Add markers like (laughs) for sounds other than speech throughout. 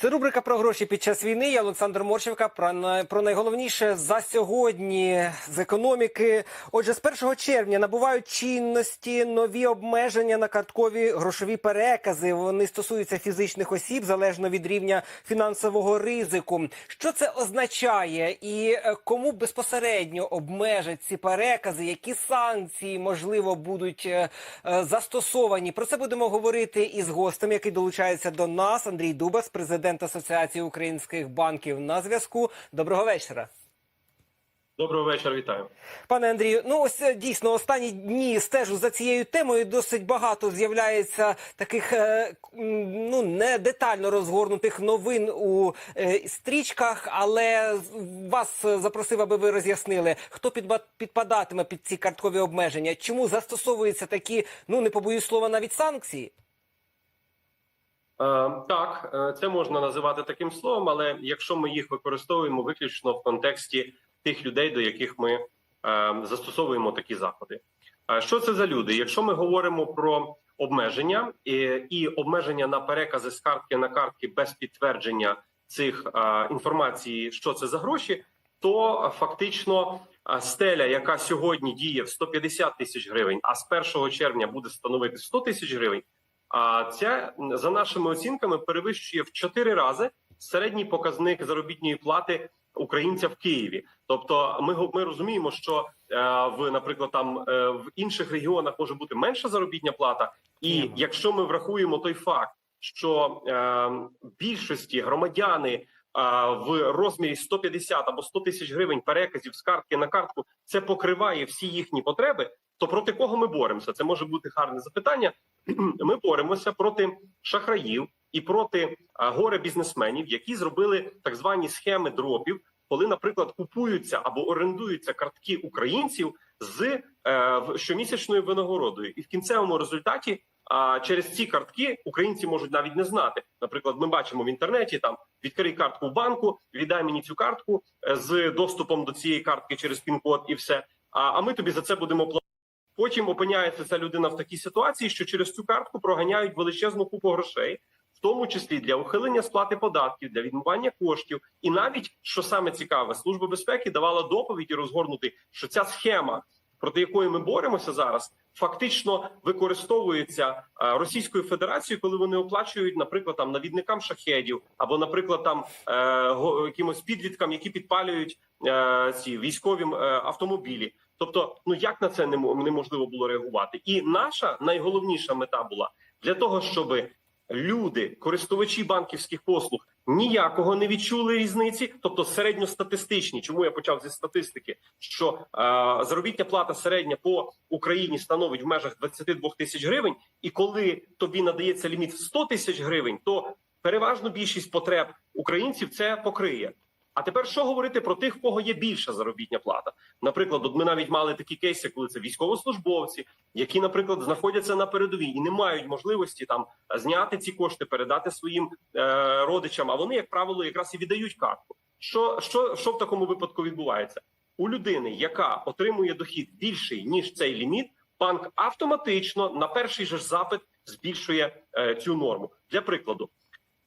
Це рубрика про гроші під час війни. Я Олександр Морщенка. Про, про найголовніше за сьогодні з економіки. Отже, з 1 червня набувають чинності нові обмеження на карткові грошові перекази. Вони стосуються фізичних осіб залежно від рівня фінансового ризику. Що це означає, і е, кому безпосередньо обмежать ці перекази? Які санкції можливо будуть е, е, застосовані? Про це будемо говорити із гостем, який долучається до нас. Андрій Дубас, президент Асоціації українських банків на зв'язку. Доброго вечора. Доброго вечора, вітаю. Пане Андрію, ну ось е, дійсно останні дні стежу за цією темою. Досить багато з'являється таких е, ну не детально розгорнутих новин у е, стрічках, але вас запросив, аби ви роз'яснили, хто підпадатиме під ці карткові обмеження, чому застосовуються такі, ну не побоюсь слова, навіть санкції. Е, так, е, це можна називати таким словом, але якщо ми їх використовуємо виключно в контексті тих людей, до яких ми е, застосовуємо такі заходи. Що це за люди? Якщо ми говоримо про обмеження і, обмеження на перекази з картки на картки без підтвердження цих інформації, що це за гроші, то фактично стеля, яка сьогодні діє в 150 тисяч гривень, а з 1 червня буде становити 100 тисяч гривень. А ця за нашими оцінками перевищує в 4 рази середній показник заробітної плати українця в Києві. Тобто, ми ми розуміємо, що е, в, наприклад, там е, в інших регіонах може бути менша заробітня плата, і якщо ми врахуємо той факт, що е, більшості громадяни е, в розмірі 150 або 100 тисяч гривень переказів з картки на картку це покриває всі їхні потреби. То проти кого ми боремося? Це може бути гарне запитання. (clears throat) Ми боремося проти шахраїв і проти горе бізнесменів, які зробили так звані схеми дропів, коли, наприклад, купуються або орендуються картки українців з е, щомісячною винагородою, і в кінцевому результаті. А через ці картки українці можуть навіть не знати. Наприклад, ми бачимо в інтернеті там відкрий картку в банку, віддай мені цю картку е, з доступом до цієї картки через пін-код і все. А, а ми тобі за це будемо платити. Потім опиняється ця людина в такій ситуації, що через цю картку проганяють величезну купу грошей, в тому числі для ухилення сплати податків, для відмивання коштів, і навіть що саме цікаве, служба безпеки давала доповіді розгорнути, що ця схема, проти якої ми боремося зараз, фактично використовується е, Російською Федерацією, коли вони оплачують, наприклад, там навідникам шахедів, або, наприклад, там е, якимось підліткам, які підпалюють е, ці військові е, автомобілі. Тобто, ну як на це не мо- неможливо було реагувати? І наша найголовніша мета була для того, щоб люди, користувачі банківських послуг, ніякого не відчули різниці, тобто середньостатистичні. Чому я почав зі статистики? Що е, заробітня плата середня по Україні становить в межах 22 тисяч гривень, і коли тобі надається ліміт в 100 тисяч гривень, то переважну більшість потреб українців це покриє. А тепер що говорити про тих, в кого є більша заробітня плата? Наприклад, от ми навіть мали такі кейси, коли це військовослужбовці, які, наприклад, знаходяться на передовій і не мають можливості там зняти ці кошти, передати своїм е, родичам. А вони, як правило, якраз і віддають картку. Що, що, що в такому випадку відбувається? У людини, яка отримує дохід більший ніж цей ліміт, банк автоматично на перший же запит збільшує е, цю норму. Для прикладу,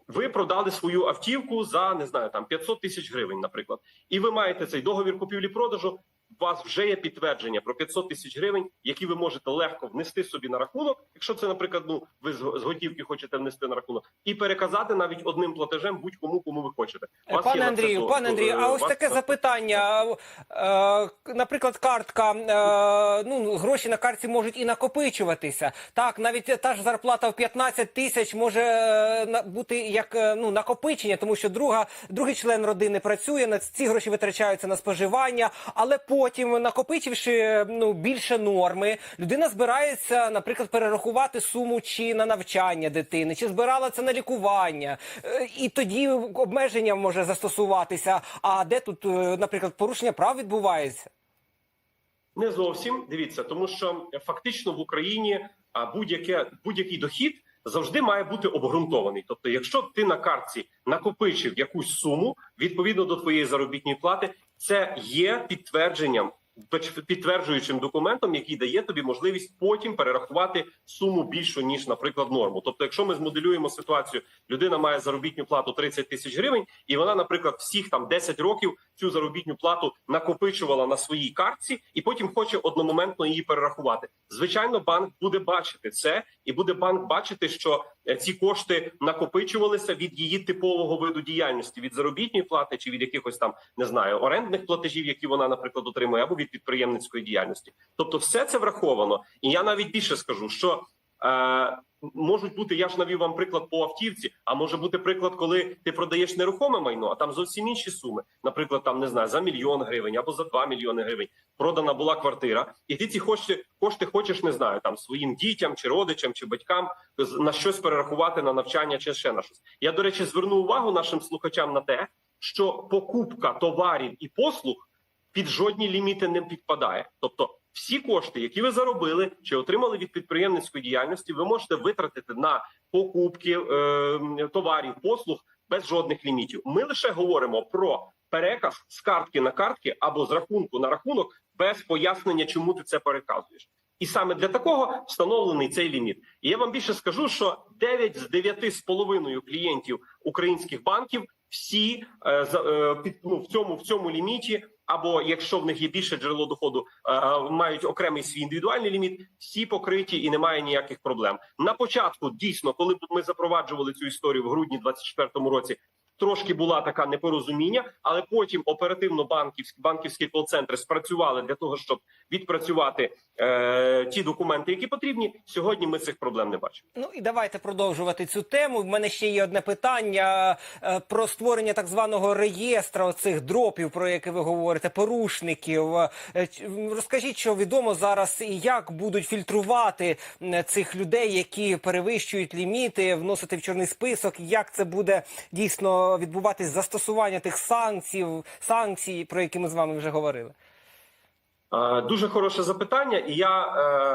ви продали свою автівку за не знаю там 500 тисяч гривень, наприклад, і ви маєте цей договір купівлі-продажу. У вас вже є підтвердження про 500 тисяч гривень, які ви можете легко внести собі на рахунок, якщо це, наприклад, ну ви з готівки хочете внести на рахунок, і переказати навіть одним платежем будь-кому, кому ви хочете. Вас Пане Андрію, до- пане Андрію, а ось таке це- запитання. (laughs) Е, Наприклад, картка, е, ну гроші на картці можуть і накопичуватися. Так, навіть та ж зарплата в 15 тисяч може е, бути як ну накопичення, тому що друга, другий член родини працює, на ці гроші витрачаються на споживання, але потім, накопичивши ну більше норми, людина збирається, наприклад, перерахувати суму чи на навчання дитини, чи збирала це на лікування, Е, і тоді обмеження може застосуватися. А де тут, е, наприклад, порушення прав відбувається? Не зовсім дивіться, тому що фактично в Україні будь-який дохід завжди має бути обґрунтований. Тобто, якщо ти на картці накопичив якусь суму відповідно до твоєї заробітної плати, це є підтвердженням підтверджуючим документом, який дає тобі можливість потім перерахувати суму більшу ніж, наприклад, норму. Тобто, якщо ми змоделюємо ситуацію, людина має заробітну плату 30 тисяч гривень, і вона, наприклад, всіх там 10 років цю заробітну плату накопичувала на своїй картці, і потім хоче одномоментно її перерахувати. Звичайно, банк буде бачити це, і буде банк бачити, що е, ці кошти накопичувалися від її типового виду діяльності від заробітної плати чи від якихось там не знаю орендних платежів, які вона, наприклад, отримує, або від підприємницької діяльності. Тобто, все це враховано, і я навіть більше скажу, що. Е, можуть бути, я ж навів вам приклад по автівці. А може бути приклад, коли ти продаєш нерухоме майно, а там зовсім інші суми. Наприклад, там не знаю за мільйон гривень або за 2 мільйони гривень продана була квартира, і ти ці кошти, кошти хочеш, не знаю, там своїм дітям чи родичам чи батькам на щось перерахувати на навчання чи ще на щось. Я до речі зверну увагу нашим слухачам на те, що покупка товарів і послуг під жодні ліміти не підпадає. Тобто, всі кошти, які ви заробили чи отримали від підприємницької діяльності, ви можете витратити на покупки е, товарів, послуг без жодних лімітів. Ми лише говоримо про переказ з картки на картки або з рахунку на рахунок без пояснення, чому ти це переказуєш. І саме для такого встановлений цей ліміт. І я вам більше скажу, що 9 з 9 з половиною клієнтів українських банків всі е, е, під, ну, в цьому в цьому ліміті, або якщо в них є більше джерело доходу, е, мають окремий свій індивідуальний ліміт, всі покриті і немає ніяких проблем. На початку дійсно, коли ми запроваджували цю історію в грудні 24-му році. Трошки була така непорозуміння, але потім оперативно банківські банківські кол-центри спрацювали для того, щоб відпрацювати е, ті документи, які потрібні. Сьогодні ми цих проблем не бачимо. Ну і давайте продовжувати цю тему. В мене ще є одне питання е, про створення так званого реєстра оцих дропів, про яке ви говорите, порушників. Е, Розкажіть, що відомо зараз і як будуть фільтрувати цих людей, які перевищують ліміти, вносити в чорний список. Як це буде дійсно відбуватись застосування тих санкцій, санкцій, про які ми з вами вже говорили? Е, Дуже хороше запитання, і я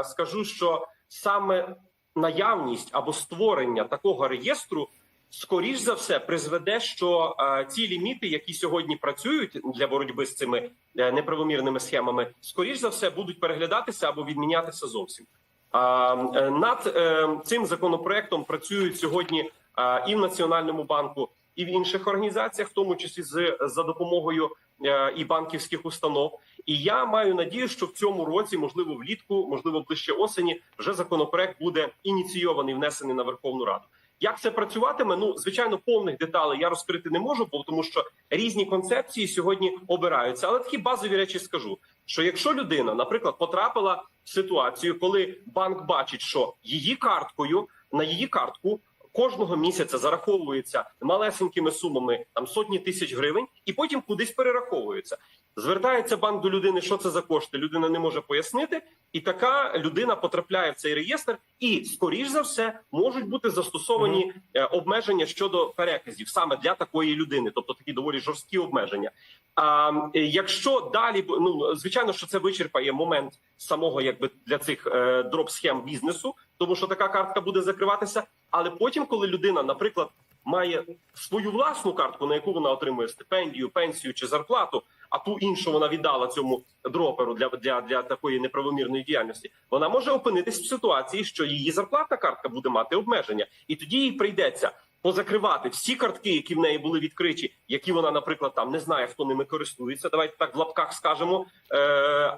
е, скажу, що саме наявність або створення такого реєстру, скоріш за все, призведе, що е, ці ліміти, які сьогодні працюють для боротьби з цими е, неправомірними схемами, скоріш за все будуть переглядатися або відмінятися зовсім. А, е, над е, цим законопроектом працюють сьогодні е, і в Національному банку, і в інших організаціях, в тому числі з за допомогою е, і банківських установ. І я маю надію, що в цьому році, можливо, влітку, можливо, ближче осені, вже законопроект буде ініційований, внесений на Верховну Раду. Як це працюватиме? Ну звичайно, повних деталей я розкрити не можу, бо тому що різні концепції сьогодні обираються. Але такі базові речі скажу: що якщо людина, наприклад, потрапила в ситуацію, коли банк бачить, що її карткою на її картку кожного місяця зараховується малесенькими сумами там сотні тисяч гривень, і потім кудись перераховується. Звертається банк до людини, що це за кошти. Людина не може пояснити, і така людина потрапляє в цей реєстр, і скоріш за все можуть бути застосовані е, обмеження щодо переказів саме для такої людини, тобто такі доволі жорсткі обмеження. А е, якщо далі ну звичайно, що це вичерпає момент самого, якби для цих е, дроп схем бізнесу, тому що така картка буде закриватися. Але потім, коли людина, наприклад, має свою власну картку, на яку вона отримує стипендію, пенсію чи зарплату, а ту іншу вона віддала цьому дроперу для, для, для такої неправомірної діяльності, вона може опинитись в ситуації, що її зарплатна картка буде мати обмеження, і тоді їй прийдеться. Позакривати всі картки, які в неї були відкриті, які вона, наприклад, там не знає, хто ними користується. Давайте так в лапках скажемо. Е,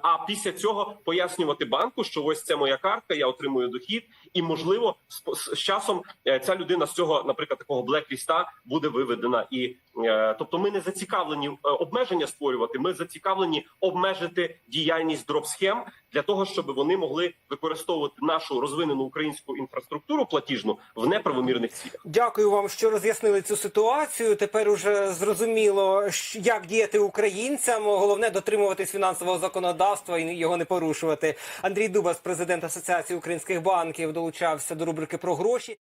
а після цього пояснювати банку, що ось це моя картка, я отримую дохід, і можливо, з, з, часом е, ця людина з цього, наприклад, такого блек-ліста буде виведена. І е, тобто, ми не зацікавлені е, обмеження створювати. Ми зацікавлені обмежити діяльність дроп-схем для того, щоб вони могли використовувати нашу розвинену українську інфраструктуру платіжну в неправомірних цілях. Дякую вам, що роз'яснили цю ситуацію. Тепер уже зрозуміло, як діяти українцям. Головне дотримуватись фінансового законодавства і його не порушувати. Андрій Дубас, президент Асоціації українських банків, долучався до рубрики про гроші.